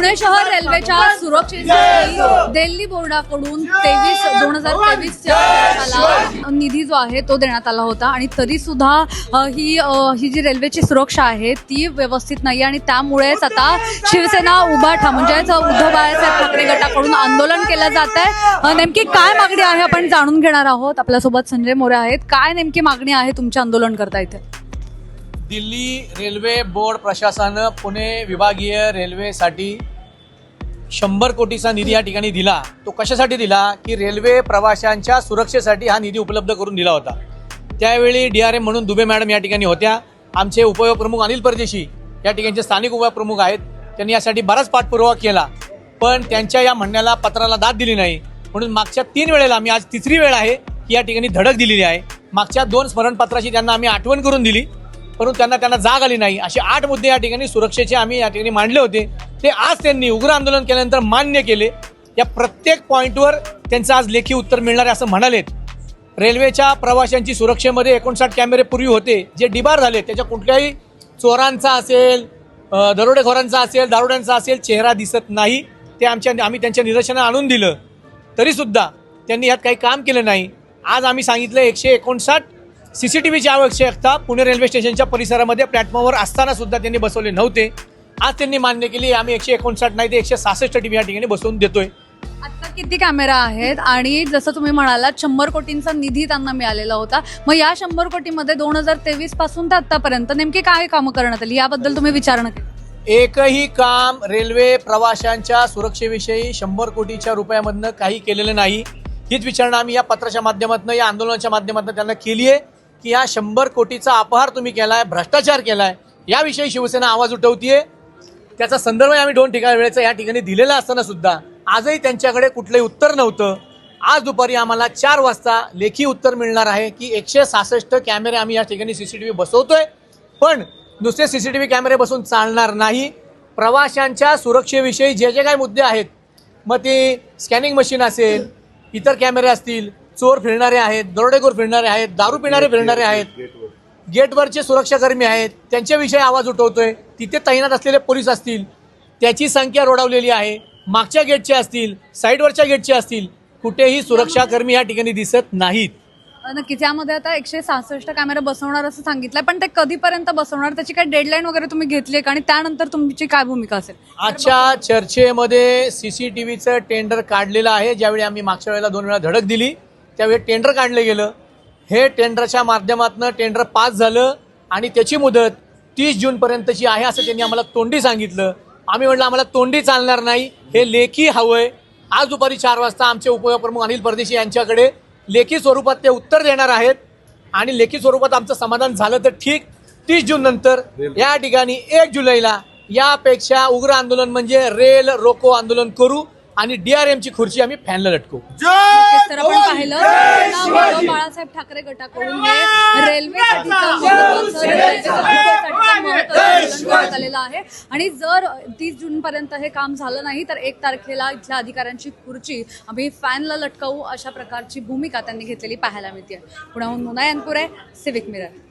रेल्वेच्या सुरक्षेसाठी दिल्ली बोर्डाकडून तेवीस दोन हजार तेवीसच्या निधी जो आहे तो देण्यात आला होता. आणि तरी सुद्धा ही ही जी रेल्वेची सुरक्षा आहे ती व्यवस्थित नाही आणि त्यामुळेच आता शिवसेना उभाठा म्हणजेच उद्धव बाळासाहेब ठाकरे गटाकडून आंदोलन केलं जात आहे. नेमकी काय मागणी आहे आपण जाणून घेणार आहोत. आपल्यासोबत संजय मोरे आहेत. काय नेमकी मागणी आहे तुमचे आंदोलन करता इथे? दिल्ली रेल्वे बोर्ड प्रशासनानं पुणे विभागीय रेल्वेसाठी शंभर कोटीचा निधी या ठिकाणी दिला. तो कशासाठी दिला? की रेल्वे प्रवाशांच्या सुरक्षेसाठी हा निधी उपलब्ध करून दिला होता. त्यावेळी डी आर एम म्हणून दुबे मॅडम या ठिकाणी होत्या. आमचे उपप्रमुख अनिल परदेशी या ठिकाणचे स्थानिक उपप्रमुख आहेत. त्यांनी यासाठी बराच पाठपुरावा केला. पण त्यांच्या या म्हणण्याला पत्राला दाद दिली नाही. म्हणून मागच्या तीन वेळेला आम्ही आज तिसरी वेळ आहे की या ठिकाणी धडक दिलेली आहे. मागच्या दोन स्मरणपत्राची त्यांना आम्ही आठवण करून दिली. परंतु त्यांना त्यांना जाग आली नाही. असे आठ मुद्दे या ठिकाणी सुरक्षेचे आम्ही या ठिकाणी मांडले होते. ते आज त्यांनी उग्र आंदोलन केल्यानंतर मान्य केले. या प्रत्येक पॉईंटवर त्यांचं आज लेखी उत्तर मिळणार आहे असं म्हणालेत. रेल्वेच्या प्रवाशांची सुरक्षेमध्ये एकोणसाठ कॅमेरे पूर्वी होते. जे डिबार झाले त्याच्या कुठल्याही चोरांचा असेल दरोडेखोरांचा असेल दारुड्यांचा असेल चेहरा दिसत नाही. ते आमच्या आम्ही त्यांच्या निदर्शनात आणून दिलं. तरीसुद्धा त्यांनी यात काही काम केलं नाही. आज आम्ही सांगितलं एकशे एकोणसाठ सी सी टी व्हीची आवश्यकता पुणे रेल्वे स्टेशनच्या परिसरामध्ये प्लॅटफॉर्मवर असताना सुद्धा त्यांनी बसवले नव्हते. आज त्यांनी मान्य केली आम्ही एकशे एकोणसाठ नाही ते एकशे सहासष्ट टी व्ही या ठिकाणी बसवून देतोय. आता किती कॅमेरा आहेत आणि जसं तुम्ही म्हणालात शंभर कोटींचा निधी त्यांना मिळालेला होता. मग या शंभर कोटीमध्ये दोन हजार तेवीसपासून ते आतापर्यंत नेमकी काय कामं करण्यात आली? याबद्दल तुम्ही विचारणा केली एकही काम रेल्वे प्रवाशांच्या सुरक्षेविषयी शंभर कोटीच्या रुपयामधनं काही केलेलं नाही. हीच विचारणा आम्ही या पत्राच्या माध्यमातून या आंदोलनाच्या माध्यमातून त्यांना केली आहे. की या शंभर कोटीचा अपहार तुम्ही केलाय भ्रष्टाचार केलाय याविषयी शिवसेना आवाज उठवतीये. त्याचा संदर्भ आम्ही दोन ठिकाणी वेळेचा या ठिकाणी दिलेला असताना सुद्धा आजही त्यांच्याकडे कुठलंही उत्तर नव्हतं. आज दुपारी आम्हाला चार वाजता लेखी उत्तर मिळणार आहे की एकशे सहासष्ट कॅमेरे आम्ही या ठिकाणी सी सी टी व्ही बसवतोय. पण नुसते व्ही कॅमेरे बसून चालणार नाही. प्रवाशांच्या सुरक्षेविषयी जे जे काही मुद्दे आहेत मग ते स्कॅनिंग मशीन असेल इतर कॅमेरे असतील चोर फिरणारे आहेत दरोडेखोर फिरणारे आहेत दारू पिणारे फिरणारे आहेत. गेटवरचे सुरक्षाकर्मी आहेत त्यांच्याविषयी आवाज उठवतोय. तिथे तैनात असलेले पोलीस असतील त्याची संख्या रोडवलेली आहे. मागच्या गेटचे असतील साईडवरच्या गेटचे असतील कुठेही सुरक्षाकर्मी या ठिकाणी दिसत नाहीत. नक्कीच. यामध्ये आता एकशे सहासष्ट कॅमेरा बसवणार असं सांगितलंय पण ते कधीपर्यंत बसवणार? त्याची काय डेडलाईन वगैरे तुम्ही घेतली आहे का? आणि त्यानंतर तुमची काय भूमिका असेल? आजच्या चर्चेमध्ये सी सी टी व्हीचं टेंडर काढलेलं आहे ज्यावेळी आम्ही मागच्या वेळेला दोन वेळा धडक दिली. त्यावेळी टेंडर काढलं गेलं. हे टेंडरच्या माध्यमातून टेंडर पास झालं आणि त्याची मुदत तीस जूनपर्यंतची आहे असं त्यांनी आम्हाला तोंडी सांगितलं. आम्ही म्हटलं आम्हाला तोंडी चालणार नाही. हे लेखी हवं आहे आज दुपारी चार वाजता आमचे उपप्रमुख अनिल परदेशी यांच्याकडे लेखी स्वरूपात ते उत्तर देणार आहेत आणि लेखी स्वरूपात आमचं समाधान झालं तर ठीक. तीस जून नंतर या ठिकाणी एक जुलैला यापेक्षा उग्र आंदोलन म्हणजे रेल रोको आंदोलन करू आणि डीआरएमची खुर्ची आम्ही फॅनला लटकू तर आपण पाहिलं बाळासाहेब ठाकरे गटाकडून हे आलेलं आहे. आणि जर तीस जून पर्यंत हे काम झालं नाही तर एक तारखेला इथल्या अधिकाऱ्यांची खुर्ची आम्ही फॅनला लटकवू अशा प्रकारची भूमिका त्यांनी घेतलेली पाहायला मिळते पुण्याहून मुना यांपुरे सिविक मिरर